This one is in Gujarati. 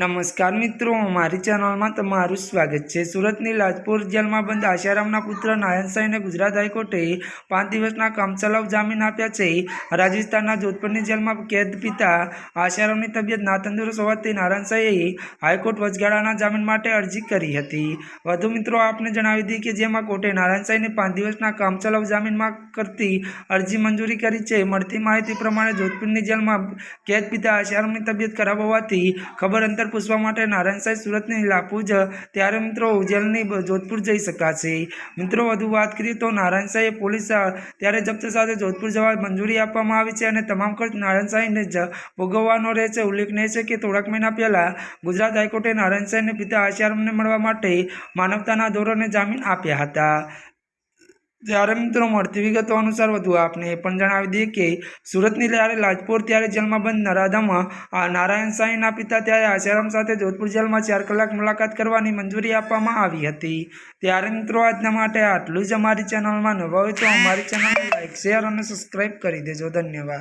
નમસ્કાર મિત્રો, મારી ચેનલમાં તમારું સ્વાગત છે. સુરતની લાજપોર જેલમાં બંધ આશારામના પુત્ર નારાયણસાઈને સાંઈને ગુજરાત હાઈકોર્ટે પાંચ દિવસના કામચલાઉ જામીન આપ્યા છે. રાજસ્થાનના જોધપુરની જેલમાં કેદ પિતા આશારામની તબિયત નાતંદુરસ્ત હોવાથી નારાયણ સાંઈએ હાઈકોર્ટ વચગાળાના જામીન માટે અરજી કરી હતી. વધુ મિત્રો, આપને જણાવી દઈએ કે જેમાં કોર્ટે નારાયણ સાંઈને પાંચ દિવસના કામચલાઉ જામીનમાં કરતી અરજી મંજૂરી કરી છે. મળતી માહિતી પ્રમાણે જોધપુરની જેલમાં કેદ પિતા આશારામની તબિયત ખરાબ હોવાથી ખબર અંતર પૂછવા માટે નારાયણ સાંઈ સુરતની લાપુજ ત્યારે મિત્રો ઉજ્જૈનની જોધપુર જઈ શકાશે. મિત્રો, વધુ વાત કરીએ તો નારાયણસાઈએ પોલીસ ત્યારે જપ્ત સાથે જોધપુર જવા મંજૂરી આપવામાં આવી છે અને તમામ ખર્ચ નારાયણ સાંઈને જ ભોગવવાનો રહેશે ઉલ્લેખનીય છે કે થોડાક મહિના પહેલાં ગુજરાત હાઈકોર્ટે નારાયણસાઈને પિતા આશારામને મળવા માટે માનવતાના ધોરણે જામીન આપ્યા હતા. ત્યારે મિત્રો મળતી વિગતો અનુસાર વધુ આપને એ પણ જણાવી દઈએ કે સુરતની ત્યારે લાજપોર ત્યારે જેલમાં બંધ, નરાધામાં નારાયણ સાંઈના પિતા ત્યારે આશારામ સાથે જોધપુર જેલમાં ચાર કલાક મુલાકાત કરવાની મંજૂરી આપવામાં આવી હતી. ત્યારે મિત્રો, આજના માટે આટલું જ અમારી ચેનલમાં નવા હોય તો અમારી ચેનલને લાઇક શેર અને સબસ્ક્રાઈબ કરી દેજો. ધન્યવાદ.